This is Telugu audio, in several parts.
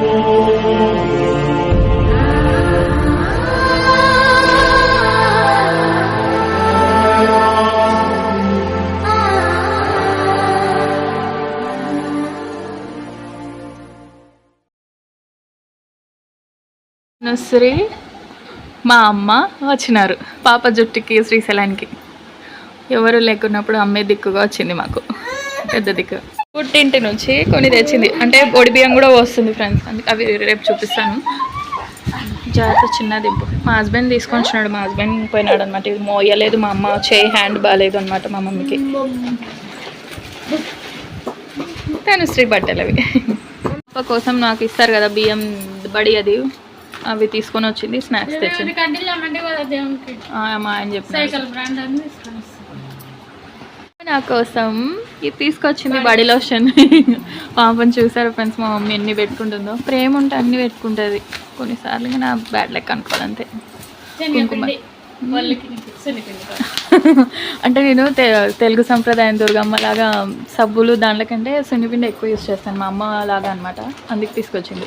నర్సరీ మా అమ్మ వచ్చినారు. పాప జుట్టుకి శ్రీశైలానికి. ఎవరు లేకున్నప్పుడు అమ్మే దిక్కుగా వచ్చింది మాకు. పెద్ద దిక్కు. పుట్టింటి నుంచి కొన్ని తెచ్చింది. అంటే పొడి బియ్యం కూడా వస్తుంది ఫ్రెండ్స్ అందుకే అవి రేపు చూపిస్తాను. జాగ్రత్త చిన్న దింపు. మా హస్బెండ్ తీసుకొని వచ్చినాడు మా హస్బెండ్ పోయినాడు అనమాట ఇది మోయలేదు మా అమ్మ చేయి హ్యాండ్ బాగాలేదు అనమాట మా మమ్మీకి. తను శ్రీ బట్టలు అవి. పాప కోసం నాకు ఇస్తారు కదా బియ్యం బడి అది. అవి తీసుకొని వచ్చింది స్నాక్స్ తెచ్చింది. మా ఆయన చెప్పిన సైకిల్ బ్రాండ్ అని తీసుకొని వస్తాను. నా కోసం. ఇది తీసుకొచ్చింది బాడీ లోషన్ పాపం చూసారు ఫ్రెండ్స్ మా మమ్మీ ఎన్ని పెట్టుకుంటుందో. ప్రేమ ఉంటే అన్ని పెట్టుకుంటుంది. కొన్నిసార్లు నా బ్యాడ్ లెక్క అనుకోవాలంతే. అంటే నేను తెలుగు సంప్రదాయం దుర్గమ్మ లాగా సబ్బులు దాంట్లోకంటే సున్నిపిండి ఎక్కువ యూస్ చేస్తాను. మా అమ్మ లాగా అనమాట అందుకు తీసుకొచ్చింది.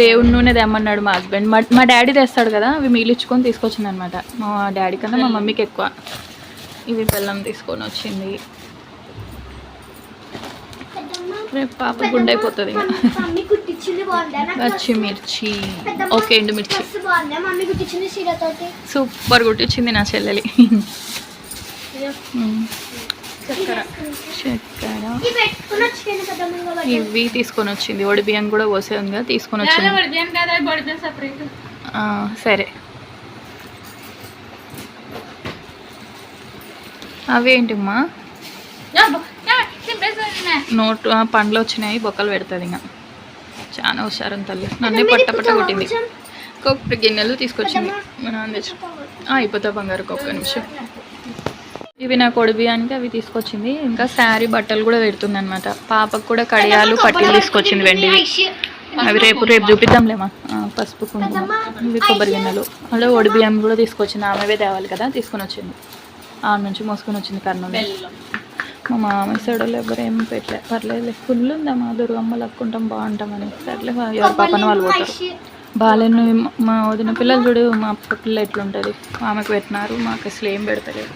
దేవుడి నూనె తెమ్మన్నాడు మా హస్బెండ్ మా డాడీ తెస్తాడు కదా అవి మిగిలించుకొని తీసుకొచ్చింది అనమాట మా డాడీ కన్నా మా మమ్మీకి ఎక్కువ. ఇవి బెల్లం తీసుకొని వచ్చింది. రేపు పాప గుండె అయిపోతుంది పచ్చిమిర్చి ఓకే కుట్టించింది చీరతోటి. సూపర్ కొట్టించింది నా చెల్లెలి. ఉమ్. చక్కెర. ఇవి తీసుకొని వచ్చింది. ఒడి బియ్యం కూడా పోసే తీసుకొని వచ్చింది. పడితే కదా పడితే సపరేట్ ఆ, సరే. అవేంటిమ్మా? నోటు పండ్లు వచ్చినాయి బొక్కలు పెడుతుంది ఇంకా చాలా హుషారం తల్లి. నన్నే పట్ట పట్ట కొట్టింది. కొబ్బరి గిన్నెలు తీసుకొచ్చింది. మా నాన్న తెచ్చు ఆ, అయిపోతా బంగారు ఒక్క నిమిషం. ఇవి నా కొడి బియ్యానికి అవి తీసుకొచ్చింది. ఇంకా శారీ బట్టలు కూడా పెడుతుంది అనమాట పాపకు కూడా కడియాలు పట్టీలు తీసుకొచ్చింది వెండివి. అవి రేపు రేపు చూపిద్దాంలేమా? పసుపు కుంకుమ. ఇవి కొబ్బరి గిన్నెలు. అలా ఒడి బియ్యం కూడా తీసుకొచ్చింది. ఆమెవే తేవాలి కదా తీసుకొని వచ్చింది. ఆ నుంచి మోసుకొని వచ్చింది కర్నూలు మా మామ సైడోళ్ళు ఎవరు ఏం పెట్టలే. పర్లేదు ఫుల్ ఉందా మా దుర్గమ్మ లక్కుంటాం బాగుంటామని సర్లే ఎవరి పాపన వాళ్ళు పోతారు బాగాలేను మా వదిన పిల్లలు చూడు మా అక్క పిల్ల ఎట్లుంటుంది? ఆమెకు పెట్టినారు మాకు అసలు ఏం పెడతలేదు.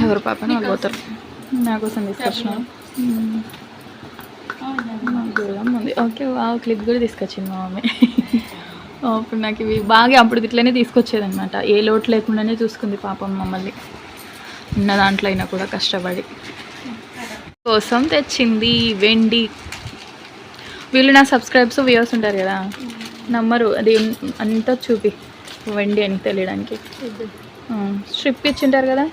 ఎవరి పాపన వాళ్ళు పోతారు నా కోసం తీసుకొచ్చినారు మ్మ్. మా దుర్గమ్మ ఉంది. ఓకే వా క్లిప్ కూడా తీసుకొచ్చింది మా మమ్మీ అప్పుడు నాకు ఇవి బాగా అప్పుడు ఇట్లనే తీసుకొచ్చేది అనమాట ఏ లోటు లేకుండానే చూసుకుంది పాపం మమ్మల్ని. ఉన్న దాంట్లో అయినా కూడా కష్టపడి. కోసం తెచ్చింది వెండి. వీళ్ళు నా సబ్స్క్రైబ్స్ వ్యూవర్స్ ఉంటారు కదా. నమ్మరు. అది అంతా చూపి. వెండి అని తెలియడానికి. స్ట్రిప్ ఇచ్చింటారు కదా.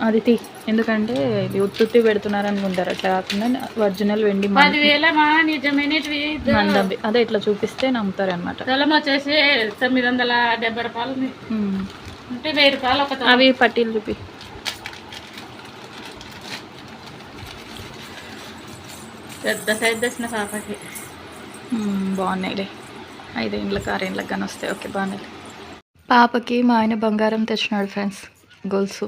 అది తీ. ఎందుకంటే ఇది ఉత్తుత్తి పెడుతున్నారు అనుకుంటారు. అట్లా కాకుండా ఒరిజినల్ వెండి మన- పదివేల మా నిజమైనవి మందవి అదే ఇట్లా చూపిస్తే నమ్ముతారు అనమాట తులం వచ్చేసి తొమ్మిది వందల డెబ్బై రూపాయలు. అంటే వెయ్యి రూపాయలు ఒక. అవి పట్టీలు చూపి. పెద్ద సైజ్ తెచ్చిన పాపకి. బాగున్నాయిలే. ఐదేండ్లకు ఆరేండ్లకు కానీ వస్తాయి. ఓకే బాగున్నాయి పాపకి మా ఆయన బంగారం తెచ్చినాడు ఫ్రెండ్స్ గొలుసు.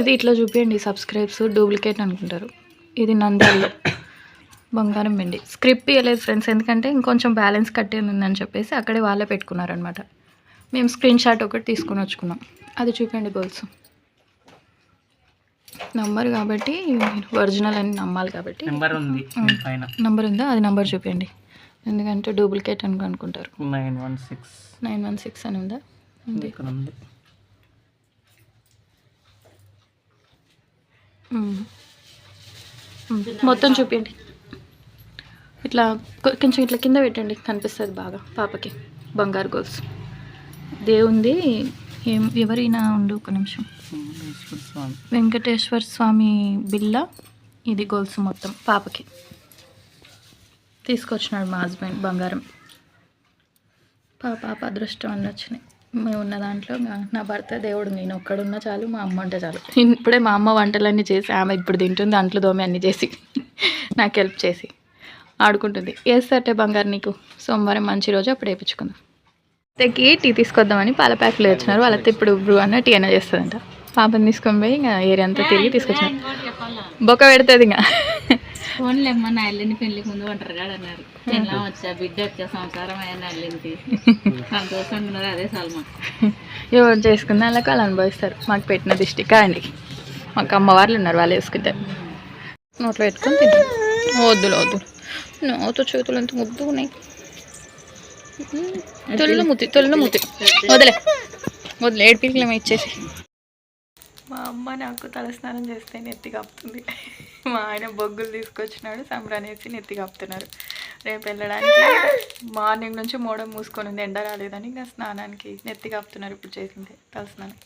ఇది ఇట్లా చూపించండి సబ్స్క్రైబ్స్ డూప్లికేట్ అనుకుంటారు. ఇది నంద్యాలలో బంగారం వెండి. స్క్రిప్ట్ ఇవ్వలేదు ఫ్రెండ్స్ ఎందుకంటే ఇంకొంచెం బ్యాలెన్స్ కట్టేది ఉందని చెప్పేసి అక్కడే వాళ్ళే పెట్టుకున్నారనమాట మేము స్క్రీన్ షాట్ ఒకటి తీసుకొని వచ్చుకున్నాం. అది చూపించండి గొలుసు నంబర్ కాబట్టి ఒరిజినల్ అని నమ్మాలి కాబట్టి. నెంబర్ ఉంది నంబర్ ఉందా? అది నంబర్ చూపించండి ఎందుకంటే డూప్లికేట్ అని అనుకుంటారు. Nine one six. Nine one six అని ఉందా? ఉంది ఇక్కడ ఉంది మ్మ్. మ్మ్. మొత్తం చూపించండి. ఇట్లా కొంచెం ఇట్లా కింద పెట్టండి. కనిపిస్తుంది బాగా పాపకి. బంగారు గోల్స్. దేవుంది ఏం ఎవరైనా ఉండు ఒక నిమిషం. వెంకటేశ్వర స్వామి. బిల్ల ఇది గోల్స్ మొత్తం పాపకి. తీసుకొచ్చినాడు మా హస్బెండ్ బంగారం. పా పాప అదృష్టం అన్నీ వచ్చినాయి మేము ఉన్న దాంట్లో నా- భర్త దేవుడు నేను ఒక్కడున్నా చాలు మా అమ్మ ఉంటే చాలు. ఇప్పుడే మా అమ్మ వంటలన్నీ చేసి ఆమె ఇప్పుడు తింటుంది అంట్లు దోమి అన్నీ చేసి నాకు హెల్ప్ చేసి ఆడుకుంటుంది. వేస్తారటే బంగారు నీకు. సోమవారం మంచి రోజు అప్పుడు వేయించుకుందాం. అత్తకి టీ తీసుకొద్దామని పాల ప్యాక్లు వచ్చినారు వాళ్ళతో ఇప్పుడు బ్రూ అన్న టీ అయినా చేస్తుందంట. పాపని తీసుకొని పోయి ఇంకా ఏరియా అంతా తిరిగి తీసుకొచ్చాను బొక్క పెడుతుంది ఇంకా. ఫోన్లు ఏమన్నా అల్లిని పెళ్ళికి ముందు ఒంటరిగా అన్నారు. పెళ్ళాం వచ్చా బిడ్డ వచ్చా సంసారం అయిన అల్లింటి సంతోషంగా ఉన్నారు అదే సల్మా. ఎవరు చేసుకున్న వాళ్ళకి వాళ్ళు అనుభవిస్తారు. మాకు పెట్టిన దిష్టి కాదండి మాకు అమ్మవార్లు ఉన్నారు వాళ్ళు వేసుకుంటారు నోట్లో పెట్టుకొని తింటాం. వద్దులు వద్దు నోతో చేతులు ఎంత ముద్దు ఉన్నాయి. తొలిన ముత్తి తొలిన ముత్తి వదిలే. వదిలే ఏడు పీకిలేమో ఇచ్చేసి మా అమ్మ నాకు తలస్నానం చేస్తే నెత్తి కప్పుతుంది మా ఆయన బొగ్గులు తీసుకొచ్చినాడు సంబరానేసి నెత్తి కప్పుతున్నారు. రేపు వెళ్ళడానికి మార్నింగ్ నుంచి మోడం మూసుకొని ఉంది ఎండ రాలేదని ఇంకా స్నానానికి నెత్తి కాపుతున్నారు ఇప్పుడు చేసింది తలస్నానం.